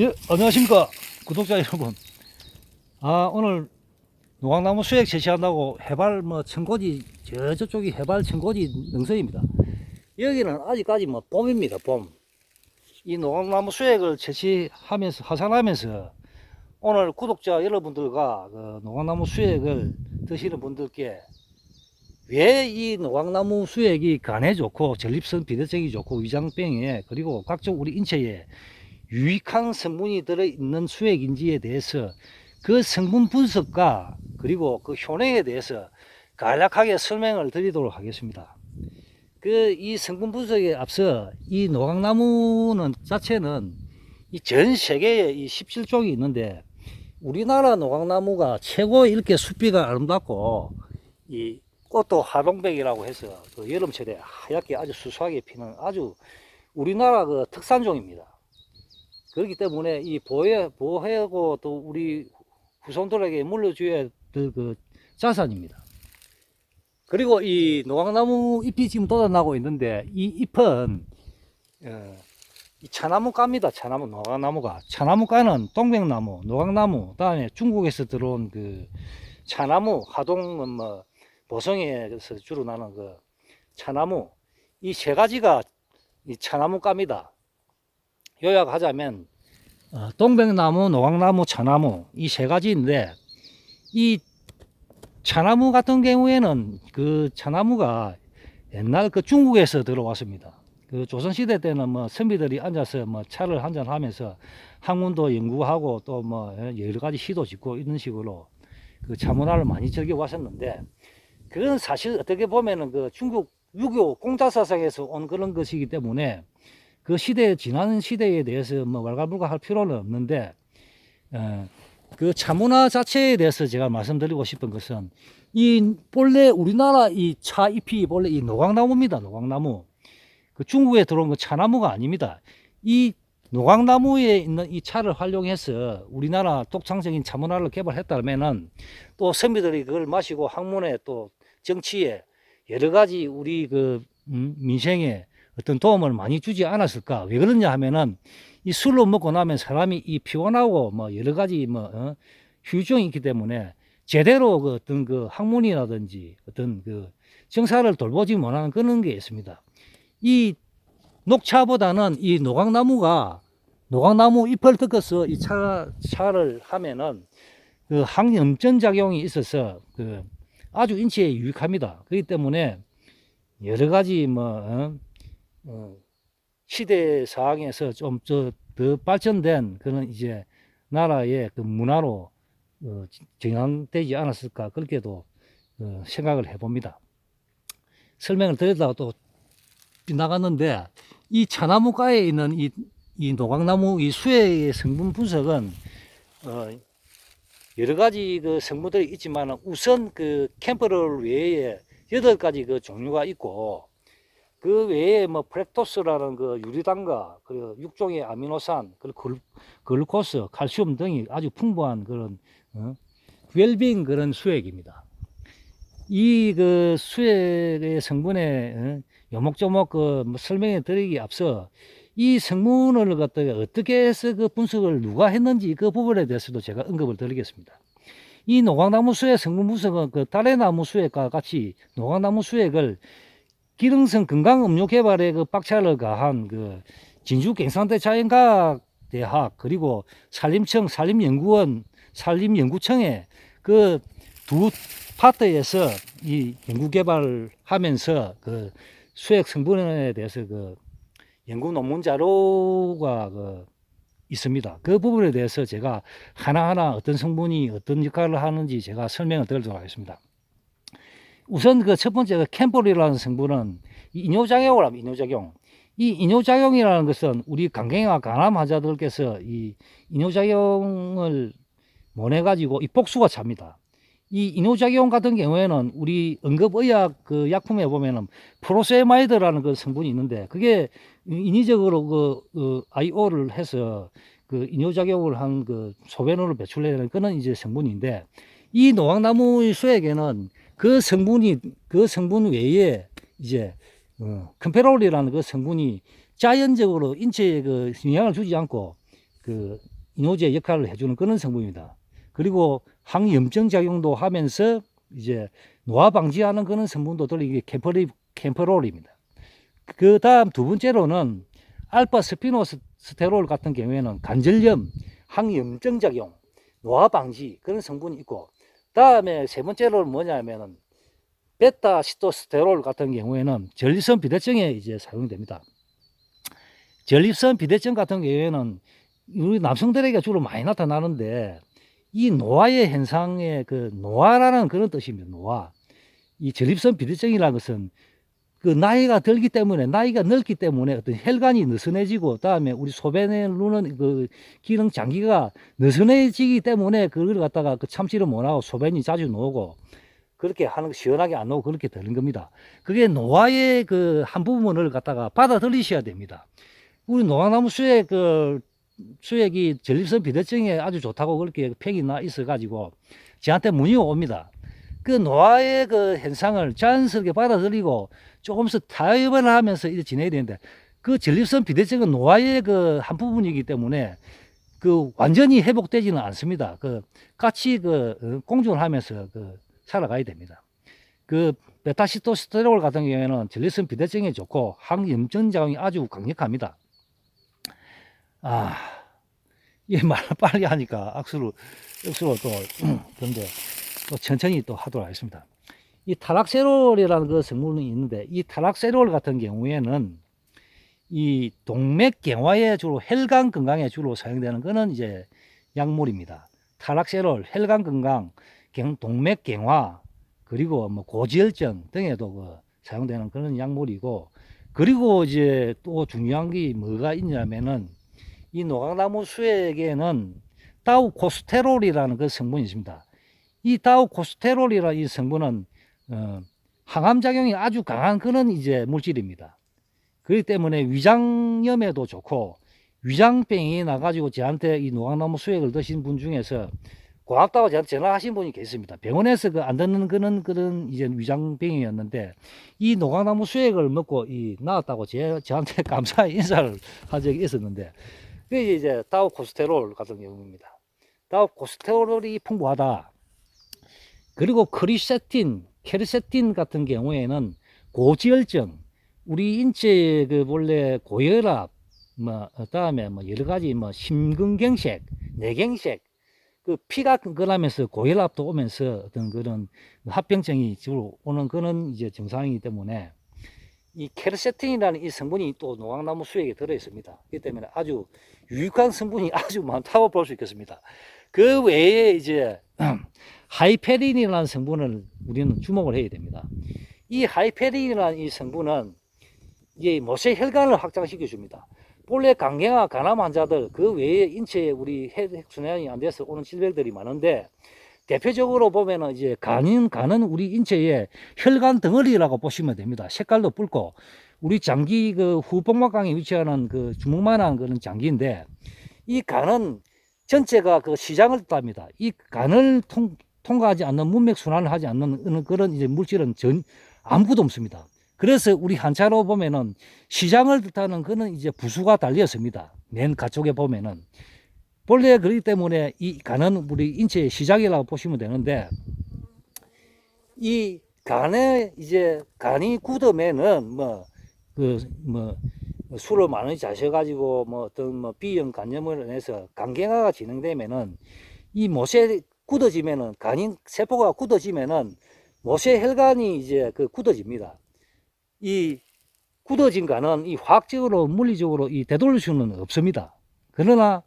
예, 안녕하십니까. 구독자 여러분. 아, 오늘 노각나무 수액 제시한다고 해발 뭐 청고지, 저, 저쪽이 해발 청고지 능선입니다. 여기는 아직까지 뭐 봄입니다, 봄. 이 노각나무 수액을 제시하면서, 하산하면서 오늘 구독자 여러분들과 그 노각나무 수액을 드시는 분들께 왜이 노각나무 수액이 간에 좋고 전립선 비대증이 좋고 위장병에 그리고 각종 우리 인체에 유익한 성분이 들어있는 수액인지에 대해서 그 성분 분석과 그리고 그 효능에 대해서 간략하게 설명을 드리도록 하겠습니다. 그 이 성분 분석에 앞서 이 노각나무는 자체는 이 전 세계에 이 17종이 있는데 우리나라 노각나무가 최고 이렇게 숲비가 아름답고 이 꽃도 하동백이라고 해서 그 여름철에 하얗게 아주 수수하게 피는 아주 우리나라 그 특산종입니다. 그렇기 때문에 이 보호, 보호하고 또 우리 후손들에게 물려줘야 될 그 자산입니다. 그리고 이 노각나무 잎이 지금 돋아나고 있는데 이 잎은 어, 이 차나무가입니다. 차나무 노각나무가 차나무가는 동백나무, 노각나무, 그다음에 중국에서 들어온 그 차나무, 하동 뭐 보성에서 주로 나는 그 차나무 이 세 가지가 이 차나무가입니다. 요약하자면 어, 동백나무, 노각나무, 차나무 이 세 가지인데 이 차나무 같은 경우에는 그 차나무가 옛날 그 중국에서 들어왔습니다. 그 조선시대 때는 뭐 선비들이 앉아서 뭐 차를 한잔 하면서 학문도 연구하고 또 뭐 여러 가지 시도 짓고 이런 식으로 그 차문화를 많이 즐겨 왔었는데 그건 사실 어떻게 보면은 그 중국 유교 공자사상에서 온 그런 것이기 때문에 그 시대 지난 시대에 대해서 뭐 왈가불가할 필요는 없는데 어, 그 차문화 자체에 대해서 제가 말씀드리고 싶은 것은 이 본래 우리나라 이 차 잎이 본래 이 노각나무입니다. 노각나무. 그 중국에 들어온 그 차나무가 아닙니다. 이 노각나무에 있는 이 차를 활용해서 우리나라 독창적인 차문화를 개발했다면은 또 선비들이 그걸 마시고 학문에 또 정치에 여러 가지 우리 그 음, 민생에 어떤 도움을 많이 주지 않았을까? 왜 그러냐 하면은 이 술로 먹고 나면 사람이 이 피곤하고 뭐 여러 가지 뭐 어, 휴증이 있기 때문에 제대로 그 어떤 그 학문이라든지 어떤 그 정사를 돌보지 못하는 그런 게 있습니다. 이 녹차보다는 이 노각나무가 노각나무 잎을 뜯어서 이 차, 차를 하면은 그 항염전 작용이 있어서 그 아주 인체에 유익합니다. 그렇기 때문에 여러 가지 뭐 어, 어, 시대 상황에서 좀 더 발전된 그런 이제 나라의 그 문화로 어, 정향되지 않았을까 그렇게도 어, 생각을 해봅니다. 설명을 드리다가 또 나갔는데 이 차나무가에 있는 이, 이 노각나무 이 수의 성분 분석은 어, 여러 가지 그 성분들이 있지만 우선 그 캠퍼롤 외에 여덟 가지 그 종류가 있고 그 외에 뭐 프렉토스라는 그 유리단과 그리고 육종의 아미노산 그리고 글- 글루코스, 칼슘 등이 아주 풍부한 그런 어, 웰빙 그런 수액입니다. 이 그 수액의 성분에 어, 요목조목 그뭐 설명해 드리기 앞서 이 성분을 갖다가 어떻게 해서 그 분석을 누가 했는지 그 부분에 대해서도 제가 언급을 드리겠습니다. 이 노각나무 수액 성분 분석은 그 다래나무 수액과 같이 노각나무 수액을 기능성 건강 음료 개발에 그 박차를 가한 그 진주 갱상대 자연과학 대학 그리고 산림청 산림연구원 산림연구청의 그 두 파트에서 이 연구 개발을 하면서 그 수액 성분에 대해서 그 연구 논문 자료가 그 있습니다. 그 부분에 대해서 제가 하나하나 어떤 성분이 어떤 역할을 하는지 제가 설명을 드리도록 하겠습니다. 우선 그 첫 번째 그 캠폴이라는 성분은 이 이뇨작용을 합니다. 이뇨작용. 이 이뇨작용이라는 것은 우리 간경화 간암 환자들께서 이 이뇨작용을 원해 가지고 이 복수가 찹니다. 이 이뇨작용 같은 경우에는 우리 응급의학 그 약품에 보면은 프로세마이드라는 그 성분이 있는데 그게 인위적으로 그, 그 IO를 해서 그 이뇨작용을 한 그 소변으로 배출되는 그런 이제 성분인데 이 노각나무 수액에는 그 성분이 그 성분 외에 이제 어, 컴페롤이라는 그 성분이 자연적으로 인체에 그 영향을 주지 않고 그 이뇨제 역할을 해주는 그런 성분입니다. 그리고 항염증 작용도 하면서 이제 노화 방지하는 그런 성분도 들어 이게 캠퍼리 캠퍼롤입니다. 그 다음 두 번째로는 알파 스피노스테롤 같은 경우에는 관절염, 항염증 작용, 노화 방지 그런 성분이 있고 다음에 세 번째로는 뭐냐면은 베타 시토스테롤 같은 경우에는 전립선 비대증에 이제 사용됩니다. 전립선 비대증 같은 경우에는 우리 남성들에게 주로 많이 나타나는데 이 노화의 현상의 그 노화라는 그런 뜻입니다. 노화. 이 전립선 비대증이라는 것은 그 나이가 들기 때문에 나이가 늙기 때문에 어떤 혈관이 느슨해지고 다음에 우리 소변에 누는 그 기능 장기가 느슨해지기 때문에 그걸 갖다가 그 참지를 못하고 소변이 자주 나오고 그렇게 하는 거 시원하게 안 나오고 그렇게 되는 겁니다. 그게 노화의 그 한 부분을 갖다가 받아들이셔야 됩니다. 우리 노화나무 수액 그 수액이 전립선 비대증에 아주 좋다고 그렇게 평이 나 있어 가지고 저한테 문의가 옵니다. 그 노화의 그 현상을 자연스럽게 받아들이고 조금씩 타협을 하면서 이제 지내야 되는데 그 전립선 비대증은 노화의 그 한 부분이기 때문에 그 완전히 회복되지는 않습니다. 그 같이 그 어, 공존을 하면서 그 살아가야 됩니다. 그 베타시토스테롤 같은 경우에는 전립선 비대증에 좋고 항염증 작용이 아주 강력합니다. 아, 이 말 빨리 하니까 악수로 억수로 또 그런데 또 천천히 또 하도록 하겠습니다. 이 타락세롤이라는 그 성분이 있는데 이 타락세롤 같은 경우에는 이 동맥 경화에 주로 혈관 건강에 주로 사용되는 거는 이제 약물입니다. 타락세롤, 혈관 건강, 경- 동맥 경화 그리고 뭐 고지혈증 등에도 그 사용되는 그런 약물이고 그리고 이제 또 중요한 게 뭐가 있냐면은 이 노각나무 수액에는 다우코스테롤이라는 그 성분이 있습니다. 이 다우코스테롤이라는 이 성분은 어, 항암 작용이 아주 강한 그런 이제 물질입니다. 그렇기 때문에 위장염에도 좋고 위장병이 나가지고 저한테 이 노각나무 수액을 드신 분 중에서 고맙다고 저한테 전화하신 분이 계십니다. 병원에서 그 안 듣는 그런 그런 이제 위장병이었는데 이 노각나무 수액을 먹고 이 나았다고 제, 저한테 감사의 인사를 한 적이 있었는데 그게 이제 다우 코스테롤 같은 경우입니다. 다우 코스테롤이 풍부하다. 그리고 크리세틴, 케르세틴 같은 경우에는 고지혈증, 우리 인체의 그 원래 고혈압, 뭐 그다음에 뭐 여러 가지 뭐 심근경색, 뇌경색, 그 피가 끈끈하면서 고혈압도 오면서 어떤 그런 합병증이 주로 오는 그런 이제 증상이기 때문에 이 케르세틴이라는 이 성분이 또 노각나무 수액에 들어 있습니다. 그렇기 때문에 아주 유익한 성분이 아주 많다고 볼 수 있겠습니다. 그 외에 이제 하이페린이라는 성분을 우리는 주목을 해야 됩니다. 이 하이페린이라는 이 성분은 이게 모세 혈관을 확장시켜 줍니다. 본래 강경화 간암 환자들 그 외에 인체에 우리 혈액순환이 안 돼서 오는 질병들이 많은데 대표적으로 보면은 이제 간인 간은 우리 인체의 혈관 덩어리라고 보시면 됩니다. 색깔도 붉고 우리 장기 그 후복막강에 위치하는 그 주먹만한 그런 장기인데 이 간은 전체가 그 시장을 뜻합니다. 이 간을 통, 통과하지 않는 문맥 순환을 하지 않는 그런 이제 물질은 전 아무것도 없습니다. 그래서 우리 한자로 보면은 시장을 뜻하는 그는 이제 부수가 달렸습니다. 맨 가쪽에 보면은 본래 그렇기 때문에 이 간은 우리 인체의 시작이라고 보시면 되는데 이 간에 이제 간이 굳으면은 뭐 그뭐 술을 많이 자셔가지고 뭐 어떤 뭐 B형 간염을 인해서 간경화가 진행되면은 이 못에 굳어지면은 간인 세포가 굳어지면은 못의 혈관이 이제 그 굳어집니다. 이 굳어진 간은 이 화학적으로 물리적으로 이 되돌릴 수는 없습니다. 그러나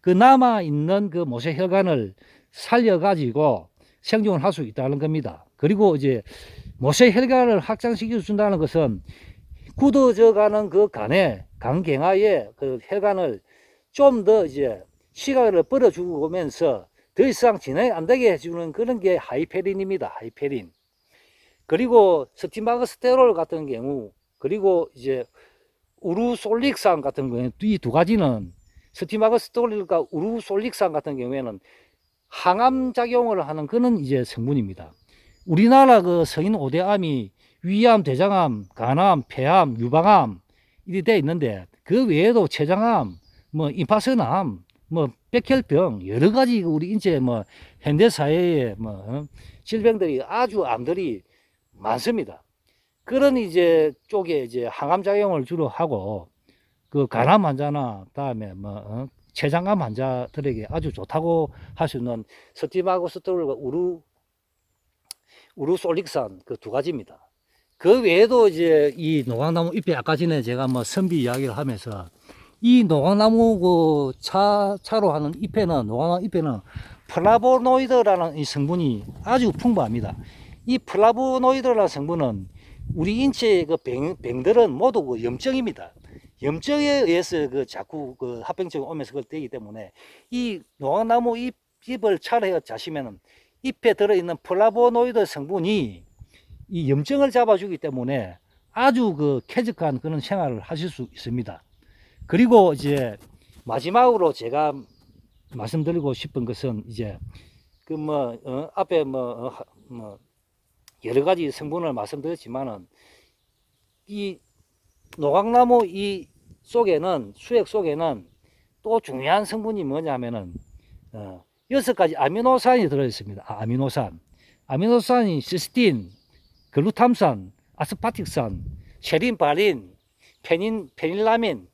그 남아 있는 그 모세 혈관을 살려 가지고 생존을 할 수 있다는 겁니다. 그리고 이제 모세 혈관을 확장시켜 준다는 것은 굳어져 가는 그 간에 간경화에 그 혈관을 좀 더 이제 시간을 벌어 주면서 더 이상 진행 안 되게 해주는 그런 게 하이페린입니다. 하이페린. 그리고 스티마그스테롤 같은 경우 그리고 이제 우루솔릭산 같은 경우에 이두 가지는 스티마그스테롤과 우루솔릭산 같은 경우에는 항암 작용을 하는 그런 이제 성분입니다. 우리나라 그 성인 5대 암이 위암, 대장암, 간암, 폐암, 유방암 이리 돼 있는데 그 외에도 췌장암, 뭐 임파선암, 뭐 백혈병 여러 가지 우리 인체 뭐 현대 사회에 뭐 어, 질병들이 아주 암들이 많습니다. 그런 이제 쪽에 이제 항암 작용을 주로 하고 그 간암 환자나 다음에 뭐 어, 췌장암 환자들에게 아주 좋다고 할 수 있는 스티마고스토르과 우루 우루솔릭산 그 두 가지입니다. 그 외에도 이제 이 노각나무 잎에 아까 전에 제가 뭐 선비 이야기를 하면서 이 노각나무 그 차, 차로 하는 잎에는, 노각나무 잎에는 플라보노이드라는 이 성분이 아주 풍부합니다. 이 플라보노이드라는 성분은 우리 인체의 그 병, 병들은 모두 그 염증입니다. 염증에 의해서 그 자꾸 그 합병증이 오면서 그걸 되기 때문에 이 노각나무 잎, 잎을 차려 자시면은 잎에 들어있는 플라보노이드 성분이 이 염증을 잡아주기 때문에 아주 그 쾌적한 그런 생활을 하실 수 있습니다. 그리고 이제 마지막으로 제가 말씀드리고 싶은 것은 이제 그뭐 어, 앞에 뭐, 어, 하- 뭐 여러 가지 성분을 말씀드렸지만은 이 노각나무 이 속에는 수액 속에는 또 중요한 성분이 뭐냐면은 어, 여섯 가지 아미노산이 들어 있습니다. 아, 아미노산. 아미노산이 시스틴, 글루탐산, 아스파틱산, 세린바린, 페닌, 페닐라민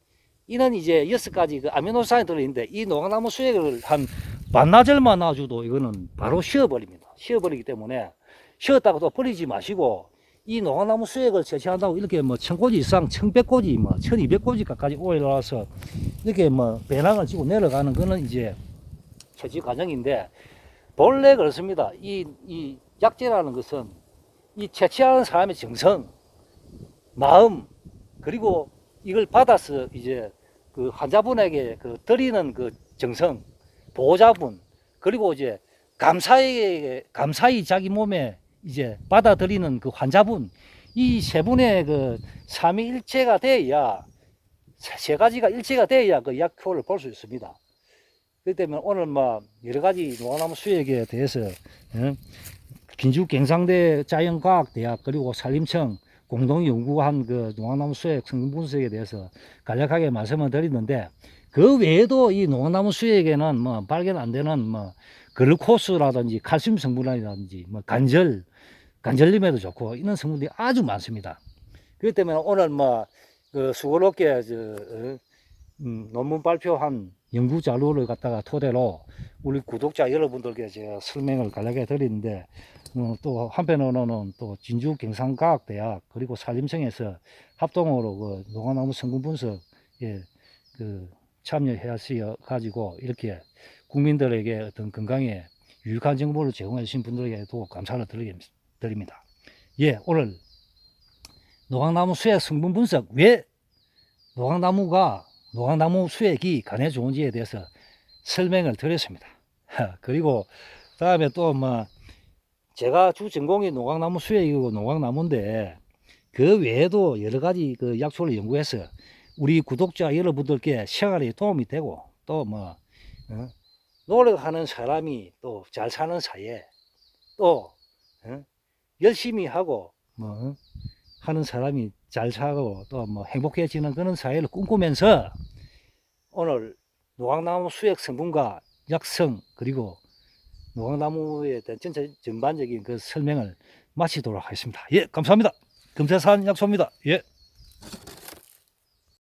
이는 이제 여섯 가지 그 아미노산이 들어있는데 이 노각나무 수액을 한 반나절만 놔줘도 이거는 바로 쉬어버립니다. 쉬어버리기 때문에 쉬었다고 또 버리지 마시고 이 노각나무 수액을 채취한다고 이렇게 뭐 천고지 이상, 천백고지, 뭐 천이백고지까지 올라와서 이렇게 뭐 배낭을 지고 내려가는 거는 이제 채취 과정인데 본래 그렇습니다. 이, 이 약재라는 것은 이 채취하는 사람의 정성, 마음, 그리고 이걸 받아서 이제 그 환자분에게 그 드리는 그 정성, 보호자분, 그리고 이제 감사히, 감사히 자기 몸에 이제 받아들이는 그 환자분, 이 세 분의 그 삼위일체가 돼야, 세- 세 가지가 일체가 돼야 그 약효를 볼 수 있습니다. 그렇기 때문에 오늘 뭐 여러 가지 노화나무 수액에 대해서 어, 긴주 경상대 자연과학대학 그리고 산림청 공동 연구한 그 농화나무 수액 성분 분석에 대해서 간략하게 말씀을 드리는데 그 외에도 이 농화나무 수액에는 뭐 발견 안 되는 뭐 글루코스라든지 칼슘 성분이라든지 뭐 간절 간절림에도 좋고 이런 성분들이 아주 많습니다. 그렇기 때문에 오늘 뭐 그 수고롭게 저 어, 음, 논문 발표한 연구 자료를 갖다가 토대로 우리 구독자 여러분들께 제가 설명을 간략하게 드리는데 어, 또 한편으로는 또 진주 경상과학대학 그리고 산림청에서 합동으로 그 농화나무 성분 분석에 그 참여하셔 가지고 이렇게 국민들에게 어떤 건강에 유익한 정보를 제공해 주신 분들에게도 감사를 드립니다. 예, 오늘 노각나무 수액 성분 분석 왜 노각나무가 노각나무 수액이 간에 좋은지에 대해서 설명을 드렸습니다. 그리고 다음에 또뭐 제가 주 전공이 노각나무 수액이고 노각나무인데 그 외에도 여러 가지 그 약초를 연구해서 우리 구독자 여러분들께 생활에 도움이 되고 또뭐 노력하는 사람이 또 잘 사는 사회 또 어, 열심히 하고 뭐 어, 하는 사람이 잘 사고 또 뭐 행복해지는 그런 사회를 꿈꾸면서 오늘 노각나무 수액 성분과 약성 그리고 노각나무에 대한 전체 전반적인 그 설명을 마치도록 하겠습니다. 예, 감사합니다. 금세산 약초입니다. 예.